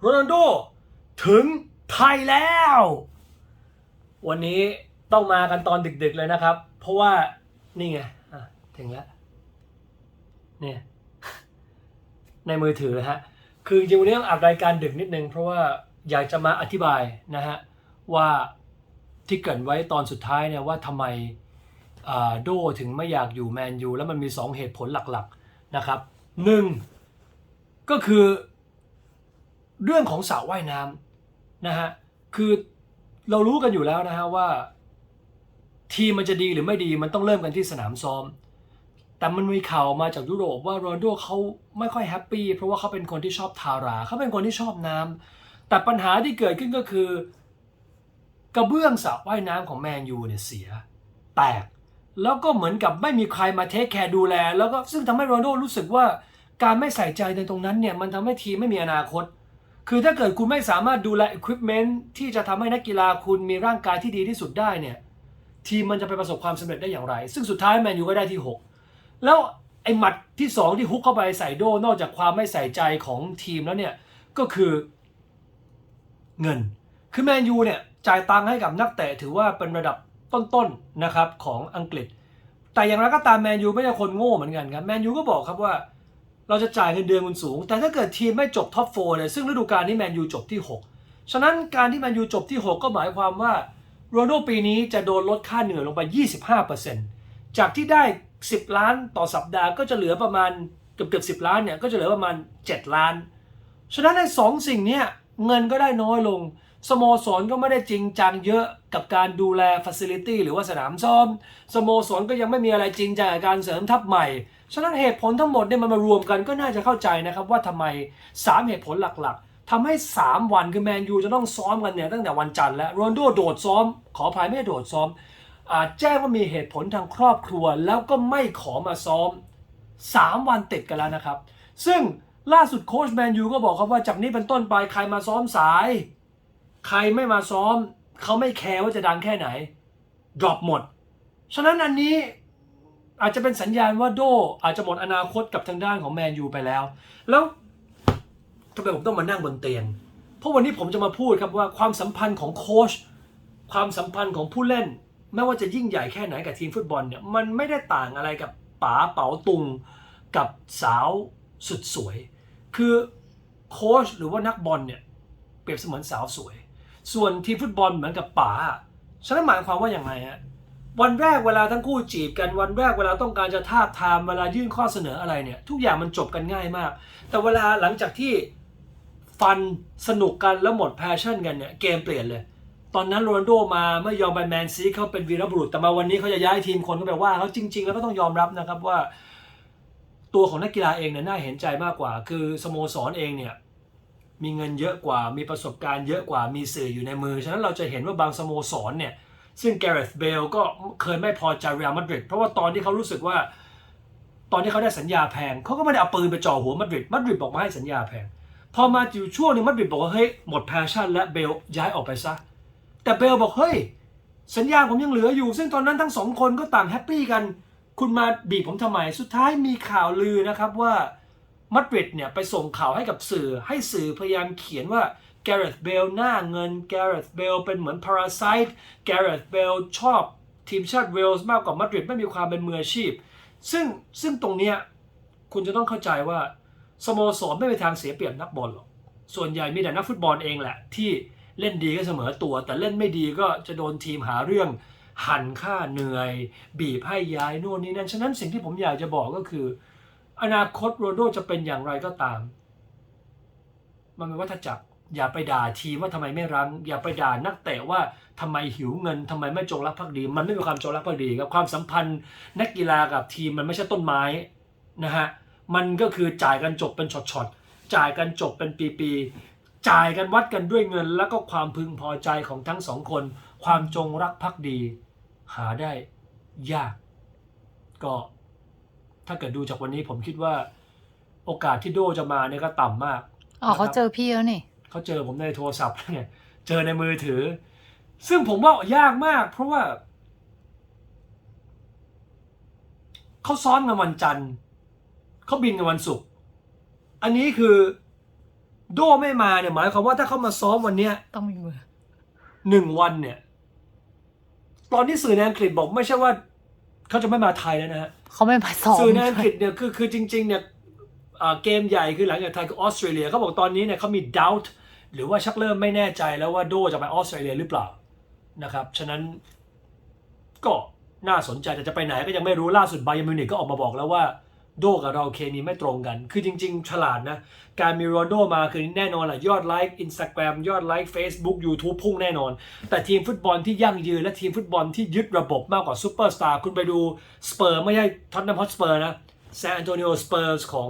โรนัลโดถึงไทยแล้ว วันนี้ต้องมากันตอนดึกๆเลยนะครับ เพราะว่านี่ไงถึงแล้วเนี่ยในมือถือฮะ คือจริงๆวันนี้ต้องอัดรายการดึกนิดนึง เพราะว่าอยากจะมาอธิบายนะฮะ ว่าที่เกรินไว้ตอนสุดท้ายเนี่ยว่าทำไมโดถึงไม่อยากอยู่แมนยูแล้วมันมี 2 เหตุผลหลักๆนะครับหนึ่งก็คือ เรื่องของสระว่ายน้ำนะฮะคือเรารู้กันอยู่แล้วนะฮะว่า ทีมมันจะดีหรือไม่ดีมันต้องเริ่มกันที่สนามซ้อม แต่มันมีข่าวมาจากยุโรปว่าโรนลโดเขาไม่ค่อยแฮปปี้เพราะว่าเขาเป็นคนที่ชอบทาราเขาเป็นคนที่ชอบน้ำแต่ปัญหาที่เกิดขึ้นก็คือกระเบื้องสระว่ายน้ำของแมนยูเนี่ยเสีย แตกแล้วก็เหมือนกับไม่มีใครมาเทคแคร์ดูแล แล้วก็ซึ่งทำให้โรนลโดรู้สึกว่าการไม่ใส่ใจในตรงนั้นเนี่ยมันทำให้ทีมไม่มีอนาคต คือถ้าเกิดคุณไม่สามารถดูแลอุปกรณ์ที่จะทำให้นักกีฬาคุณมีร่างกายที่ดีที่สุดได้เนี่ยทีมมันจะไปประสบความสำเร็จได้อย่างไร ซึ่งสุดท้ายแมนยูก็ได้ที่ 6 แล้วไอ้หมัดที่ 2 ที่ฮุกเข้าไปใส่โดนอกจากความไม่ใส่ใจของทีมแล้วเนี่ยก็คือเงิน คือแมนยูเนี่ยจ่ายตังค์ให้กับนักเตะถือว่าเป็นระดับต้นๆนะครับของอังกฤษ แต่อย่างไรก็ตามแมนยูไม่ใช่คนโง่เหมือนกันครับแมนยูก็บอกครับว่า เราจะจ่ายเงินเดือนคุณสูง แต่ถ้าเกิดทีมไม่จบท็อปโฟเลยซึ่งฤดูกาลนี้แมนยูจบที่ 6 ฉะนั้นการที่แมนยูจบที่ 6 ก็หมายความว่าโรนัลปีนี้จะโดนลดค่าเหนื่อยลงไป 25%จากที่ได้ 10 ล้านต่อสัปดาห์ก็จะเหลือประมาณเกือบเกือบ10ล้านเนี่ยก็จะเหลือประมาณ 7 ล้าน ฉะนั้นในสองสิ่งเนี้ยเงินก็ได้น้อยลง สโมสรก็ไม่ได้จริงจังเยอะกับการดูแลฟัซิลิตี้หรือว่าสนามซ้อม สโมสรก็ยังไม่มีอะไรจริงจังกับการเสริมทัพใหม่ ฉะนั้นเหตุผลทั้งหมดเนี่ยมันมารวมกันก็น่าจะเข้าใจนะครับว่าทำไม 3 เหตุผลหลักๆทำให้ 3 วันคือแมนยูจะต้องซ้อมกันเนี่ยตั้งแต่วันจันทร์แล้วโรนโดโดดซ้อม ขออภัยไม่โดดซ้อมอ่าแจ้งว่ามีเหตุผลทางครอบครัวแล้วก็ไม่ขอมาซ้อม 3 วันติดกันแล้วนะครับ ซึ่งล่าสุดโค้ชแมนยูก็บอกครับว่าจากนี้เป็นต้นไปใครมาซ้อมสาย ใครไม่มาซ้อม เขาไม่แคร์ว่าจะดังแค่ไหนดรอปหมด ฉะนั้นอันนี้อาจจะเป็นสัญญาณว่าโดอาจจะหมดอนาคตกับทางด้านของแมนยูไปแล้ว แล้วทำไมผมต้องมานั่งบนเตียง เพราะวันนี้ผมจะมาพูดครับว่าความสัมพันธ์ของโค้ชความสัมพันธ์ของผู้เล่นไม่ว่าจะยิ่งใหญ่แค่ไหนกับทีมฟุตบอลเนี่ยมันไม่ได้ต่างอะไรกับป๋าเป๋าตุงกับสาวสุดสวย คือโค้ชหรือว่านักบอลเนี่ยเปรียบเสมือนสาวสวย ส่วนทีมฟุตบอลเหมือนกับป๋าฉะนั้นหมายความว่าอย่างไรฮะวันแรกเวลาทั้งคู่จีบกันวันแรกเวลาต้องการจะทาบทามเวลายื่นข้อเสนออะไรเนี่ย ทุกอย่างมันจบกันง่ายมาก แต่เวลาหลังจากที่ฟันสนุกกันแล้วหมดแพชชั่นกันเนี่ยเกมเปลี่ยนเลย ตอนนั้นโรนัลโดมาไม่ยอมไปแมนซีเขาเป็นวีรบุรุษแต่มาวันนี้เขาจะย้ายทีมคนก็แปลว่าเขาจริง ๆ แล้วก็ต้องยอมรับนะครับว่า ตัวของนักกีฬาเองเนี่ยน่าเห็นใจมากกว่า คือสโมสรเองเนี่ย มีเงินเยอะกว่า มีประสบการณ์เยอะกว่ามีสื่ออยู่ในมือ ฉะนั้นเราจะเห็นว่าบางสโมสรเนี่ย ซึ่งแกเรธเบลก็เคยไม่พอใจเรอัลมาดริดเพราะว่าตอนที่เขารู้สึกว่า ตอนที่เขาได้สัญญาแพงเขาก็ไม่ได้เอาปืนไปจ่อหัวมาดริดมาดริดบอกมาให้สัญญาแพง พอมาอยู่ช่วงนึงมาดริดบอกว่าเฮ้ยหมดแพชชั่นและเบลย้ายออกไปซะ แต่เบลบอกเฮ้ยสัญญาผมยังเหลืออยู่ ซึ่งตอนนั้นทั้งสองคนก็ต่างแฮปปี้กัน คุณมาบีบผมทำไมสุดท้ายมีข่าวลือนะครับว่า มาดริดเนี่ยไปส่งข่าวให้กับสื่อให้สื่อพยายามเขียนว่าแกเรธเบลหน้าเงินแกเรธเบลเป็นเหมือนพาราไซต์แกเรธเบลชอบทีมชาติเวลส์มากกว่ามาดริดไม่มีความเป็นมืออาชีพ ซึ่งซึ่งตรงเนี้ยคุณจะต้องเข้าใจว่าสโมสรไม่มีทางเสียเปรียบนักบอลหรอก ส่วนใหญ่มีแต่นักฟุตบอลเองแหละ ที่เล่นดีก็เสมอตัว แต่เล่นไม่ดีก็จะโดนทีมหาเรื่อง หันค่าเหนื่อย บีบให้ย้ายโน่นนี่นั่นฉะนั้นสิ่งที่ผมอยากจะบอกก็คือ อนาคตโรนัลโดจะเป็นอย่างไรก็ตาม มันเป็นวัฏจักรอย่าไปด่าทีมว่าทำไมไม่รั้ง อย่าไปด่านักเตะว่าทำไมหิวเงินทำไมไม่จงรักภักดี มันไม่มีความจงรักภักดีครับความสัมพันธ์ นักกีฬากับทีมมันไม่ใช่ต้นไม้นะฮะมันก็คือจ่ายกันจบเป็นช็อตๆจ่ายกันจบเป็นปีๆจ่ายกันวัดกันด้วยเงิน แล้วก็ความพึงพอใจของทั้งสองคน ความจงรักภักดี หาได้ยาก ก็ ถ้าเกิดดูจากวันนี้ผมคิดว่า โอกาสที่โดจะมาเนี่ยก็ต่ำมากอ๋อเขาเจอพี่แล้วนี่เขาเจอผมในโทรศัพท์ไงเจอในมือถือ ซึ่งผมว่ายากมาก เพราะว่าเขาซ้อมกันวันจันทร์เขาบินกันวันศุกร์อันนี้คือโดไม่มาเนี่ยหมายความว่าถ้าเขามาซ้อมวันเนี้ยต้องมีมือหนึ่งวันเนี่ย ตอนที่สื่อในอังกฤษบอกไม่ใช่ว่า เขาจะไม่มาไทยแล้วนะฮะเขาไม่มาซ้อมสื่อในอังกฤษเนี่ยคือคือจริง ๆ เนี่ยอ่าเกมใหญ่คือหลังจากไทยคือออสเตรเลียเขาบอกตอนนี้เนี่ยเขามี doubt หรือว่าชักเริ่มไม่แน่ใจแล้วว่าโดจะไปออสเตรเลียหรือเปล่านะครับ ฉะนั้นก็น่าสนใจแต่จะไปไหนก็ยังไม่รู้ล่าสุดไบยมิวนิกก็ออกมาบอกแล้วว่า โดกับเราเคมีไม่ตรงกัน คือจริง ๆ ฉลาดนะ การมีโรนลโดมาคือแน่นอนแหละยอดไลค์ Instagram ยอดไลค์ Facebook YouTube พุ่งแน่นอน แต่ทีมฟุตบอลที่ยั่งยืนและทีมฟุตบอลที่ยึดระบบมากกว่าซูเปอร์สตาร์คุณไปดูสเปอร์ไม่ใช่ท็อตแนมฮอตสเปอร์นะซานอันโตนิโอสเปอร์สของ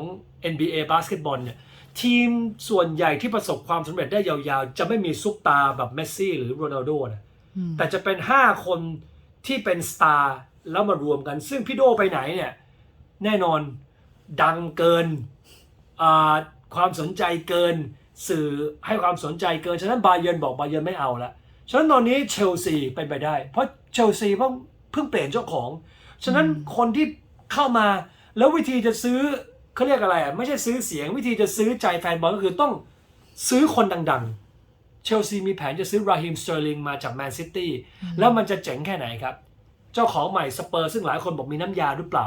NBA บาสเกตบอลเนี่ยทีมส่วนใหญ่ที่ประสบความสำเร็จได้ยาวๆ จะไม่มีซุปตาร์แบบเมสซี่หรือโรนัลโดนะอืมแต่จะเป็น 5 คนที่เป็นสตาร์แล้วมารวมกัน ซึ่งพี่โดไปไหนเนี่ย แน่นอนดังเกินอ่าความสนใจเกินสื่อให้ความสนใจเกิน ฉะนั้นบาเยิร์นบอกบาเยิร์นไม่เอาละฉะนั้นตอนนี้เชลซีเป็นไปได้ เพราะเชลซีเพิ่งเพิ่งเปลี่ยนเจ้าของ ฉะนั้นคนที่เข้ามาแล้ววิธีจะซื้อเขาเรียกอะไรอะไม่ใช่ซื้อเสียงวิธีจะซื้อใจแฟนบอลก็คือต้องซื้อคนดังๆ เชลซีมีแผนจะซื้อราฮิมสเตอร์ลิงมาจากแมนซิตี้แล้วมันจะเจ๋งแค่ไหนครับ เจ้าของใหม่สเปอร์ซึ่งหลายคนบอกมีน้ำยาหรือเปล่า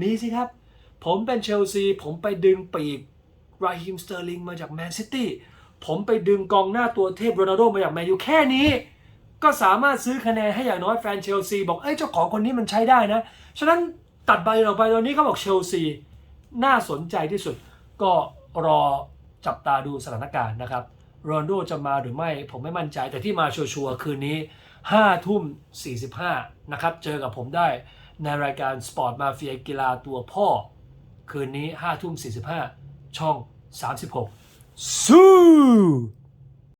มีสิครับ ผมเป็นเชลซี ผมไปดึงปีกราฮิมสเตอร์ลิงมาจากแมนซิตี้ผมไปดึงกองหน้าตัวเทพโรนัลโดมาจากแมนยูแค่นี้ ก็สามารถซื้อคะแนนให้อย่างน้อยแฟนเชลซีบอกเอ้ยเจ้าของคนนี้มันใช้ได้นะ ฉะนั้นตัดใบออกไปตอนนี้เขาบอกเชลซีน่าสนใจที่สุด ก็รอจับตาดูสถานการณ์นะครับโรนลโดจะมาหรือไม่ผมไม่มั่นใจแต่ที่มาชัวร์คืนนี้5ทุ่ม45นะครับเจอกับผมได้ ในรายการสปอร์ตมาเฟียกีฬาตัวพ่อ คืนนี้5ทุ่ม45 ช่อง 36 สู้